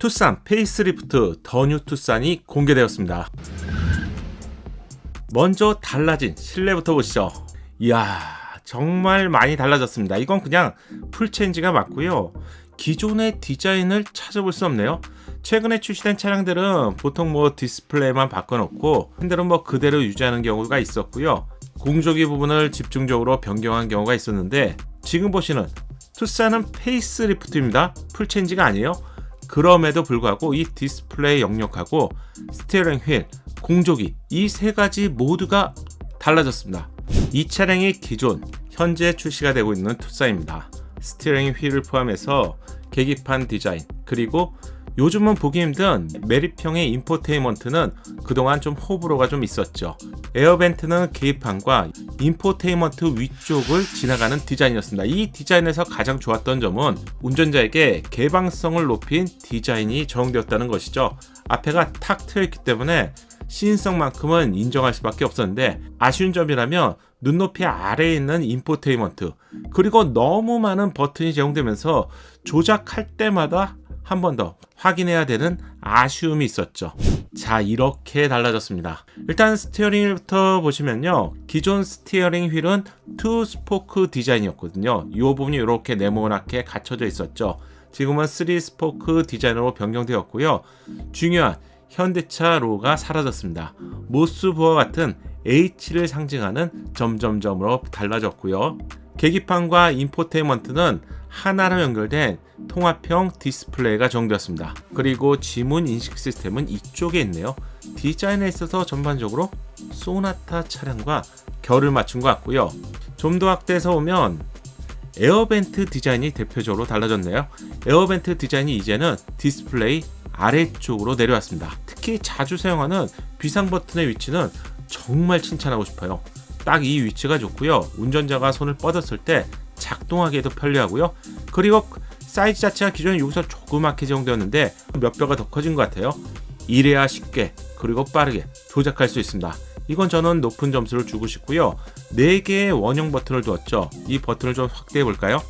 투싼 페이스리프트 더 뉴 투싼이 공개되었습니다. 먼저 달라진 실내부터 보시죠. 이야, 정말 많이 달라졌습니다. 이건 그냥 풀체인지가 맞고요. 기존의 디자인을 찾아볼 수 없네요. 최근에 출시된 차량들은 보통 뭐 디스플레이만 바꿔놓고 핸들은 뭐 그대로 유지하는 경우가 있었고요. 공조기 부분을 집중적으로 변경한 경우가 있었는데 지금 보시는 투싼은 페이스리프트입니다. 풀체인지가 아니에요. 그럼에도 불구하고 이 디스플레이 영역하고 스티어링 휠, 공조기 이 세 가지 모두가 달라졌습니다. 이 차량이 기존 현재 출시가 되고 있는 투싼입니다. 스티어링 휠을 포함해서 계기판 디자인 그리고 요즘은 보기 힘든 메리평의 인포테인먼트는 그동안 좀 호불호가 좀 있었죠. 에어벤트는 계기판과 인포테인먼트 위쪽을 지나가는 디자인이었습니다. 이 디자인에서 가장 좋았던 점은 운전자에게 개방성을 높인 디자인이 적용되었다는 것이죠. 앞에가 탁 트여있기 때문에 시인성만큼은 인정할 수밖에 없었는데 아쉬운 점이라면 눈높이 아래에 있는 인포테인먼트 그리고 너무 많은 버튼이 제공되면서 조작할 때마다 한 번 더 확인해야 되는 아쉬움이 있었죠. 자, 이렇게 달라졌습니다. 일단 스티어링 휠부터 보시면요. 기존 스티어링 휠은 투 스포크 디자인이었거든요. 이 부분이 이렇게 네모나게 갖춰져 있었죠. 지금은 3 스포크 디자인으로 변경되었고요. 중요한 현대차 로가 사라졌습니다. 모스 부와 같은 H를 상징하는 점점점으로 달라졌고요. 계기판과 인포테인먼트는 하나로 연결된 통합형 디스플레이가 적용되었습니다. 그리고 지문 인식 시스템은 이쪽에 있네요. 디자인에 있어서 전반적으로 소나타 차량과 결을 맞춘 것 같고요. 좀 더 확대해서 보면 에어벤트 디자인이 대표적으로 달라졌네요. 에어벤트 디자인이 이제는 디스플레이 아래쪽으로 내려왔습니다. 특히 자주 사용하는 비상 버튼의 위치는 정말 칭찬하고 싶어요. 딱 이 위치가 좋고요. 운전자가 손을 뻗었을 때 작동하기에도 편리하고요. 그리고 사이즈 자체가 기존에 여기서 조그맣게 제공되었는데 몇 배가 더 커진 것 같아요. 이래야 쉽게 그리고 빠르게 조작할 수 있습니다. 이건 저는 높은 점수를 주고 싶고요. 4개의 원형 버튼을 두었죠. 이 버튼을 좀 확대해 볼까요?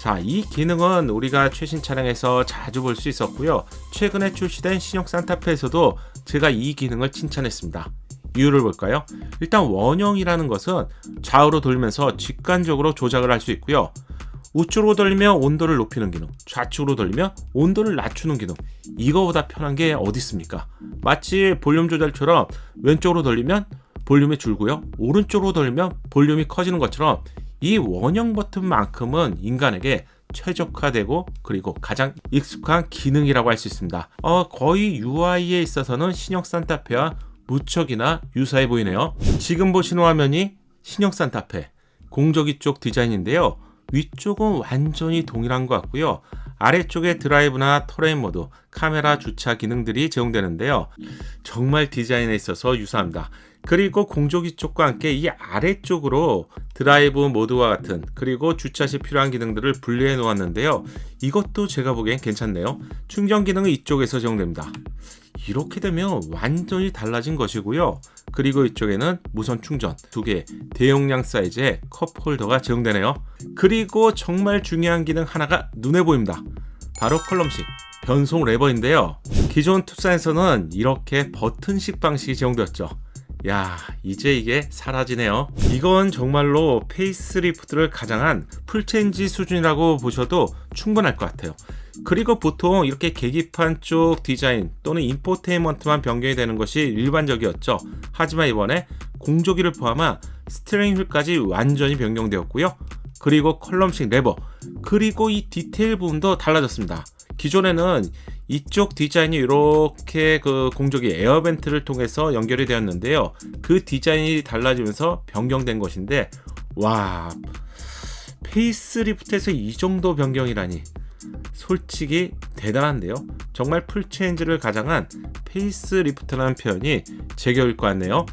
자, 이 기능은 우리가 최신 차량에서 자주 볼 수 있었고요. 최근에 출시된 신형 산타페에서도 제가 이 기능을 칭찬했습니다. 이유를 볼까요? 일단 원형이라는 것은 좌우로 돌면서 직관적으로 조작을 할 수 있고요. 우측으로 돌리면 온도를 높이는 기능, 좌측으로 돌리면 온도를 낮추는 기능. 이거보다 편한 게 어디 있습니까? 마치 볼륨 조절처럼 왼쪽으로 돌리면 볼륨이 줄고요. 오른쪽으로 돌리면 볼륨이 커지는 것처럼 이 원형 버튼만큼은 인간에게 최적화되고 그리고 가장 익숙한 기능이라고 할 수 있습니다. 어, 거의 UI에 있어서는 신형 산타페와 무척이나 유사해 보이네요. 지금 보시는 화면이 신형 산타페 공조기 쪽 디자인인데요. 위쪽은 완전히 동일한 것 같고요. 아래쪽에 드라이브나 터레인 모드, 카메라 주차 기능들이 제공되는데요. 정말 디자인에 있어서 유사합니다. 그리고 공조기 쪽과 함께 이 아래쪽으로 드라이브 모드와 같은 그리고 주차 시 필요한 기능들을 분리해 놓았는데요. 이것도 제가 보기엔 괜찮네요. 충전 기능은 이쪽에서 제공됩니다. 이렇게 되면 완전히 달라진 것이고요. 그리고 이쪽에는 무선 충전 두 개, 대용량 사이즈의 컵 홀더가 제공되네요. 그리고 정말 중요한 기능 하나가 눈에 보입니다. 바로 컬럼식 변속 레버인데요. 기존 투싼에서는 이렇게 버튼식 방식이 제공되었죠. 야, 이제 이게 사라지네요. 이건 정말로 페이스리프트를 가장한 풀체인지 수준이라고 보셔도 충분할 것 같아요. 그리고 보통 이렇게 계기판 쪽 디자인 또는 인포테인먼트만 변경이 되는 것이 일반적이었죠. 하지만 이번에 공조기를 포함한 스티어링 휠까지 완전히 변경되었고요. 그리고 컬럼식 레버, 그리고 이 디테일 부분도 달라졌습니다. 기존에는 이쪽 디자인이 이렇게 그 공조기 에어벤트를 통해서 연결이 되었는데요. 그 디자인이 달라지면서 변경된 것인데, 와, 페이스리프트에서 이 정도 변경이라니. 솔직히 대단한데요. 정말 풀체인지를 가장한 페이스리프트라는 표현이 제격일 것 같네요.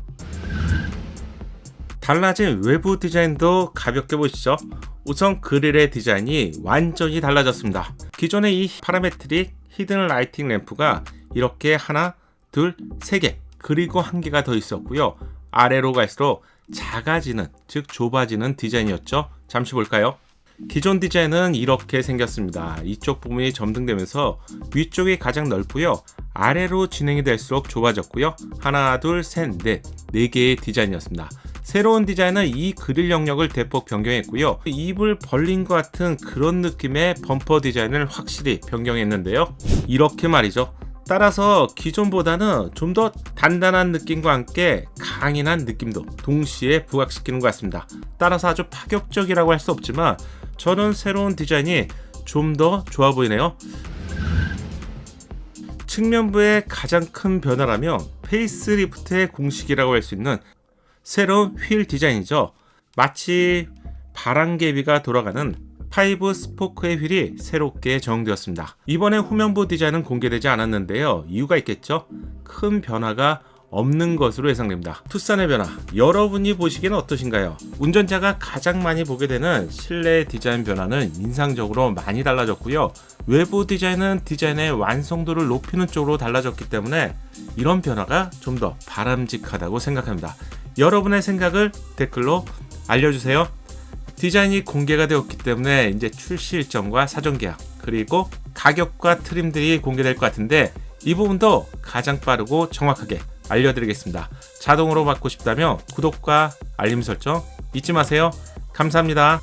달라진 외부 디자인도 가볍게 보시죠. 우선 그릴의 디자인이 완전히 달라졌습니다. 기존의 이 파라메트릭 히든 라이팅 램프가 이렇게 하나, 둘, 세 개, 그리고 한 개가 더 있었고요. 아래로 갈수록 작아지는, 즉 좁아지는 디자인이었죠. 잠시 볼까요? 기존 디자인은 이렇게 생겼습니다. 이쪽 부분이 점등되면서 위쪽이 가장 넓고요. 아래로 진행이 될수록 좁아졌고요. 하나, 둘, 셋, 넷, 네 개의 디자인이었습니다. 새로운 디자인은 이 그릴 영역을 대폭 변경했고요. 입을 벌린 것 같은 그런 느낌의 범퍼 디자인을 확실히 변경했는데요. 이렇게 말이죠. 따라서 기존보다는 좀 더 단단한 느낌과 함께 강인한 느낌도 동시에 부각시키는 것 같습니다. 따라서 아주 파격적이라고 할 수 없지만 저는 새로운 디자인이 좀 더 좋아 보이네요. 측면부의 가장 큰 변화라면 페이스리프트의 공식이라고 할 수 있는 새로운 휠 디자인이죠. 마치 바람개비가 돌아가는 파이브 스포크의 휠이 새롭게 정되었습니다. 이번에 후면부 디자인은 공개되지 않았는데요. 이유가 있겠죠? 큰 변화가 없는 것으로 예상됩니다. 투싼의 변화, 여러분이 보시기에는 어떠신가요? 운전자가 가장 많이 보게 되는 실내 디자인 변화는 인상적으로 많이 달라졌고요. 외부 디자인은 디자인의 완성도를 높이는 쪽으로 달라졌기 때문에 이런 변화가 좀 더 바람직하다고 생각합니다. 여러분의 생각을 댓글로 알려주세요. 디자인이 공개가 되었기 때문에 이제 출시 일정과 사전 계약 그리고 가격과 트림들이 공개될 것 같은데 이 부분도 가장 빠르고 정확하게 알려드리겠습니다. 자동으로 받고 싶다면 구독과 알림 설정 잊지 마세요. 감사합니다.